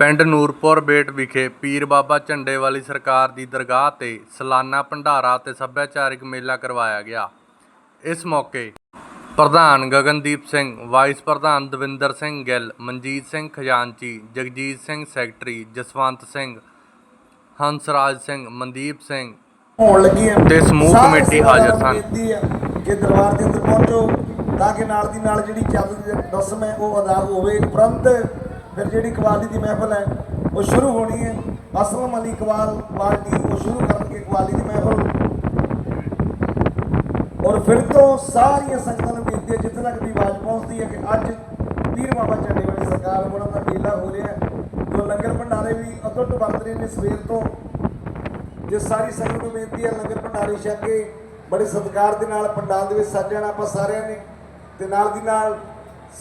ਪਿੰਡ ਨੂਰਪੁਰ ਬੇਟ ਵਿਖੇ ਪੀਰ ਬਾਬਾ ਝੰਡੇ ਵਾਲੀ ਸਰਕਾਰ ਦੀ ਦਰਗਾਹ ਤੇ ਸਾਲਾਨਾ ਭੰਡਾਰਾ ਤੇ ਸੱਭਿਆਚਾਰਿਕ ਮੇਲਾ ਕਰਵਾਇਆ ਗਿਆ। ਇਸ ਮੌਕੇ ਪ੍ਰਧਾਨ ਗਗਨਦੀਪ ਸਿੰਘ ਵਾਈਸ ਪ੍ਰਧਾਨ ਦਵਿੰਦਰ ਸਿੰਘ ਗਿੱਲ ਮਨਜੀਤ ਸਿੰਘ ਖਜ਼ਾਨਚੀ ਜਗਜੀਤ ਸਿੰਘ ਸੈਕਟਰੀ ਜਸਵੰਤ ਸਿੰਘ ਹੰਸਰਾਜ ਸਿੰਘ ਮਨਦੀਪ ਸਿੰਘ ਹੋਣ ਲੱਗੀ ਹੈ ਤੇ ਸਮੂਹ ਕਮੇਟੀ ਹਾਜ਼ਰ ਸਨ। ਕਿ ਦਰਬਾਰ ਦੇ ਅੰਦਰ ਪਹੁੰਚੋ ਤਾਂ ਕਿ ਨਾਲ ਦੀ ਨਾਲ ਜਿਹੜੀ ਚੱਲਦੀ ਰਸਮ ਹੈ ਉਹ ਅਦਾ ਹੋਵੇ। ਉਪਰੰਤ ਫਿਰ ਜਿਹੜੀ ਕਵਾਲੀ ਦੀ ਮਹਿਫਲ ਹੈ, ਉਹ ਸ਼ੁਰੂ ਹੋਣੀ ਹੈ। ਅਸਲਮ ਅਲੀ ਕਵਾਲ ਪਾਰਟੀ, ਉਹ ਸ਼ੁਰੂ ਕਰਨਗੇ ਕਵਾਲੀ ਦੀ ਮਹਿਫਲ। ਔਰ ਫਿਰ ਤੋਂ ਸਾਰੀਆਂ ਸੰਗਤਾਂ ਨੂੰ ਬੇਨਤੀ ਹੈ, ਜਿੱਥੇ ਤੱਕ ਦੀ ਆਵਾਜ਼ ਪਹੁੰਚਦੀ ਹੈ ਕਿ ਅੱਜ ਪੀਰ ਬਾਬਾ ਝੰਡੇ ਵਾਲੀ ਸਰਕਾਰ ਉਹਨਾਂ ਦਾ ਮੇਲਾ ਹੋ ਰਿਹਾ ਜੋ ਲੰਗਰ ਭੰਡਾਰੇ ਵੀ ਅਤੁੱਟ ਵਰਤ ਰਹੇ ਨੇ ਸਵੇਰ ਤੋਂ। ਜੇ ਸਾਰੀ ਸੰਗਤ ਨੂੰ ਬੇਨਤੀ ਹੈ, ਲੰਗਰ ਭੰਡਾਰੇ ਛਕ ਕੇ ਬੜੇ ਸਤਿਕਾਰ ਦੇ ਨਾਲ, ਪੰਡਾਲ ਦੇ ਵਿੱਚ ਸੱਜ ਜਾਣਾ ਆਪਾਂ ਸਾਰਿਆਂ ਨੇ। ਤੇ ਨਾਲ ਦੀ ਨਾਲ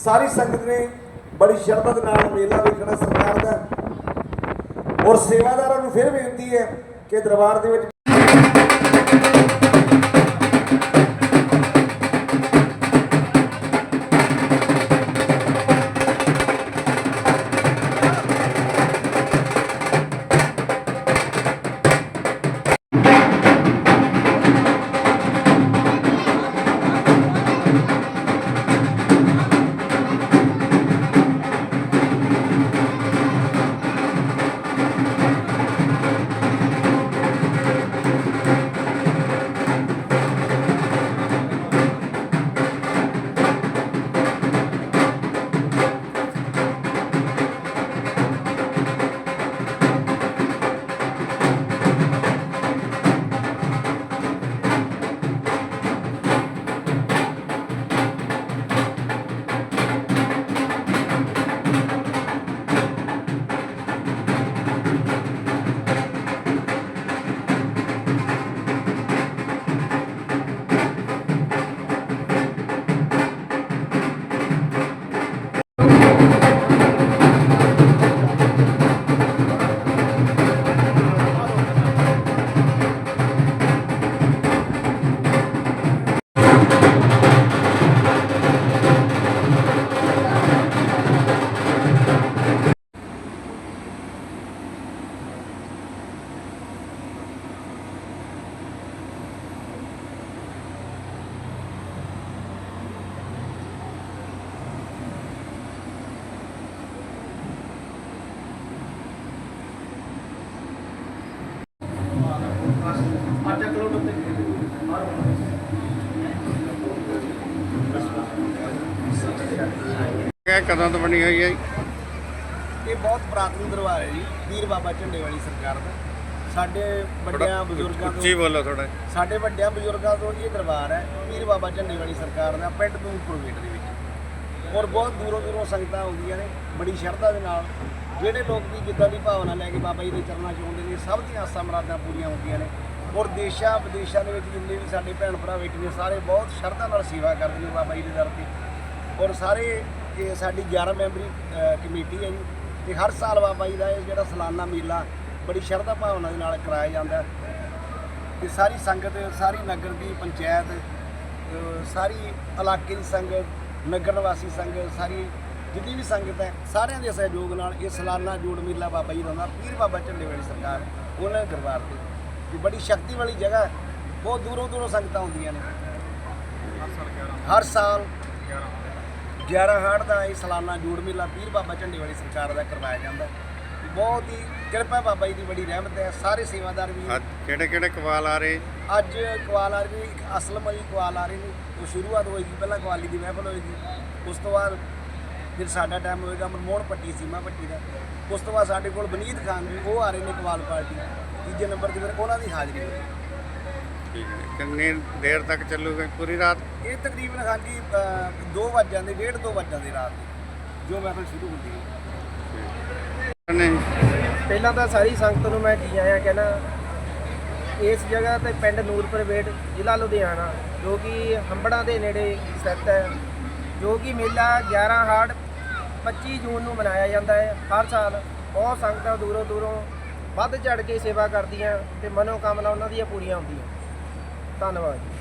ਸਾਰੀ ਸੰਗਤ ਨੇ ਬੜੀ ਸ਼ਰਧਾ ਦੇ ਨਾਲ ਮੇਲਾ ਵੇਖਣਾ ਸਰਕਾਰ ਦਾ। ਔਰ ਸੇਵਾਦਾਰਾਂ ਨੂੰ ਫਿਰ ਬੇਨਤੀ ਹੈ ਕਿ ਦਰਬਾਰ ਦੇ ਵਿੱਚ ਇਹ ਕਦੋਂ ਤੋਂ ਬਣੀ ਹੋਈ ਹੈ ਜੀ? ਇਹ ਬਹੁਤ ਪ੍ਰਾਤਨ ਦਰਬਾਰ ਹੈ ਜੀ ਪੀਰ ਬਾਬਾ ਝੰਡੇ ਵਾਲੀ ਸਰਕਾਰ ਦਾ। ਸਾਡੇ ਵੱਡਿਆਂ ਬਜ਼ੁਰਗਾਂ ਉੱਚੀ ਤੋਂ ਬੋਲੋ ਥੋੜਾ ਸਾਡੇ ਵੱਡਿਆਂ ਬਜ਼ੁਰਗਾਂ ਤੋਂ ਇਹ ਦਰਬਾਰ ਹੈ ਪੀਰ ਬਾਬਾ ਝੰਡੇ ਵਾਲੀ ਸਰਕਾਰ ਦਾ ਪਿੰਡ ਦੂਪੁਰ ਵੇਟ ਦੇ ਵਿੱਚ। ਔਰ ਬਹੁਤ ਦੂਰੋਂ ਦੂਰੋਂ ਸੰਗਤਾਂ ਆਉਂਦੀਆਂ ਨੇ ਬੜੀ ਸ਼ਰਧਾ ਦੇ ਨਾਲ। ਜਿਹੜੇ ਲੋਕ ਵੀ ਜਿੱਦਾਂ ਦੀ ਭਾਵਨਾ ਲੈ ਕੇ ਬਾਬਾ ਜੀ ਦੇ ਚਰਨਾਂ 'ਚ ਆਉਂਦੇ ਨੇ ਸਭ ਦੀਆਂ ਆਸਾਂ ਮੁਰਾਦਾਂ ਪੂਰੀਆਂ ਹੁੰਦੀਆਂ ਨੇ। ਔਰ ਦੇਸ਼ਾਂ ਵਿਦੇਸ਼ਾਂ ਦੇ ਵਿੱਚ ਜਿੰਨੇ ਵੀ ਸਾਡੇ ਭੈਣ ਭਰਾ ਬੈਠੇ ਨੇ, ਸਾਰੇ ਬਹੁਤ ਸ਼ਰਧਾ ਨਾਲ ਸੇਵਾ ਕਰਦੇ ਨੇ ਬਾਬਾ ਜੀ ਦੇ ਦਰ ਤੇ। ਔਰ ਸਾਰੇ ਇਹ ਸਾਡੀ 11 ਮੈਂਬਰੀ ਕਮੇਟੀ ਹੈ ਜੀ। ਤੇ ਹਰ ਸਾਲ ਬਾਬਾ ਜੀ ਦਾ ਇਹ ਜਿਹੜਾ ਸਾਲਾਨਾ ਮੇਲਾ ਬੜੀ ਸ਼ਰਧਾ ਭਾਵਨਾ ਦੇ ਨਾਲ ਕਰਾਇਆ ਜਾਂਦਾ ਹੈ। ਤੇ ਸਾਰੀ ਸੰਗਤ, ਸਾਰੀ ਨਗਰ ਦੀ ਪੰਚਾਇਤ ਸਾਰੀ ਇਲਾਕੇ ਦੀ ਸੰਗਤ, ਨਗਰ ਨਿਵਾਸੀ ਸੰਗਤ, ਸਾਰੀ ਜਿੰਨੀ ਵੀ ਸੰਗਤ ਹੈ, ਸਾਰਿਆਂ ਦੇ ਸਹਿਯੋਗ ਨਾਲ ਇਹ ਸਾਲਾਨਾ ਜੋੜ ਮੇਲਾ ਬਾਬਾ ਜੀ ਦਾ ਹੁੰਦਾ। ਪੀਰ ਬਾਬਾ ਝੰਡੇ ਵਾਲੀ ਸਰਕਾਰ, ਉਹਨਾਂ ਦੇ ਦਰਬਾਰ ਤੇ। ਇਹ ਬੜੀ ਸ਼ਕਤੀ ਵਾਲੀ ਜਗ੍ਹਾ ਹੈ। ਬਹੁਤ ਦੂਰੋਂ ਦੂਰੋਂ ਸੰਗਤਾਂ ਆਉਂਦੀਆਂ ਨੇ। ਹਰ ਸਾਲ 11 ਹਾੜ ਦਾ ਇਹ ਸਾਲਾਨਾ ਜੋੜ ਮੇਲਾ ਪੀਰ ਬਾਬਾ ਝੰਡੇ ਵਾਲੀ ਸਰਕਾਰ ਦਾ ਕਰਵਾਇਆ ਜਾਂਦਾ ਹੈ। ਬਹੁਤ ਹੀ ਕਿਰਪਾ ਬਾਬਾ ਜੀ ਦੀ ਬੜੀ ਰਹਿਮਤ ਹੈ। ਸਾਰੇ ਸੇਵਾਦਾਰ ਵੀ ਕਿਹੜੇ ਕਿਹੜੇ ਕਵਾਲ ਆ ਰਹੇ? ਅੱਜ ਕਵਾਲ ਆ ਰਹੀ ਇੱਕ ਅਸਲਮ ਅਲੀ ਕਵਾਲ ਆ ਰਹੀ ਨੇ। ਉਹ ਸ਼ੁਰੂਆਤ ਹੋਏਗੀ ਪਹਿਲਾਂ ਕਵਾਲੀ ਦੀ ਮਹਿਫਲ ਹੋਏਗੀ। ਉਸ ਤੋਂ ਬਾਅਦ ਫਿਰ ਸਾਡਾ ਟਾਈਮ ਹੋਏਗਾ ਮਨਮੋਹਨ ਪੱਟੀ ਸੀਮਾ ਪੱਟੀ ਦਾ। ਉਸ ਤੋਂ ਬਾਅਦ ਸਾਡੇ ਕੋਲ ਬਨੀਤ ਖਾਨ ਜੀ ਉਹ ਆ ਰਹੇ ਨੇ ਕਵਾਲ ਪਾਰਟੀ। ਤੀਜੇ ਨੰਬਰ ਤੇ ਫਿਰ ਉਹਨਾਂ ਦੀ ਹਾਜ਼ਰੀ ਹੋਏਗੀ ਠੀਕ ਹੈ। ਕਿੰਨੀ ਦੇਰ ਤੱਕ ਚੱਲੂਗਾ ਪੂਰੀ ਰਾਤ? ਇਹ ਤਕਰੀਬਨ ਹਾਂਜੀ 2 ਵਜ ਜਾਂਦੇ ਡੇਢ ਦੋ ਵਜ ਜਾਂਦੇ ਰਾਤ ਦੇ ਜੋ ਮਹਿਫਲ ਸ਼ੁਰੂ ਹੁੰਦੀ ਹੈ। ਨਹੀਂ। ਪਹਿਲਾਂ ਤਾਂ ਸਾਰੀ ਸੰਗਤ ਨੂੰ ਮੈਂ ਜੀ ਆਇਆਂ ਕਹਿਣਾ ਇਸ ਜਗ੍ਹਾ ਤੇ ਪਿੰਡ ਨੂਰਪੁਰ ਬੇਟ ਜ਼ਿਲ੍ਹਾ ਲੁਧਿਆਣਾ ਜੋ ਕਿ ਹੰਬੜਾਂ ਦੇ ਨੇੜੇ ਸਥਿਤ ਹੈ ਜੋ ਕਿ ਮੇਲਾ 11 ਹਾੜ 25 ਜੂਨ ਨੂੰ ਮਨਾਇਆ ਜਾਂਦਾ ਹੈ। ਹਰ ਸਾਲ ਬਹੁਤ ਸੰਗਤਾਂ ਦੂਰੋਂ ਦੂਰੋਂ ਵੱਧ ਚੜ ਕੇ ਸੇਵਾ ਕਰਦੀਆਂ ਤੇ ਮਨੋਕਾਮਨਾ ਉਹਨਾਂ ਦੀਆਂ ਪੂਰੀਆਂ ਹੁੰਦੀਆਂ। ਧੰਨਵਾਦ ਜੀ।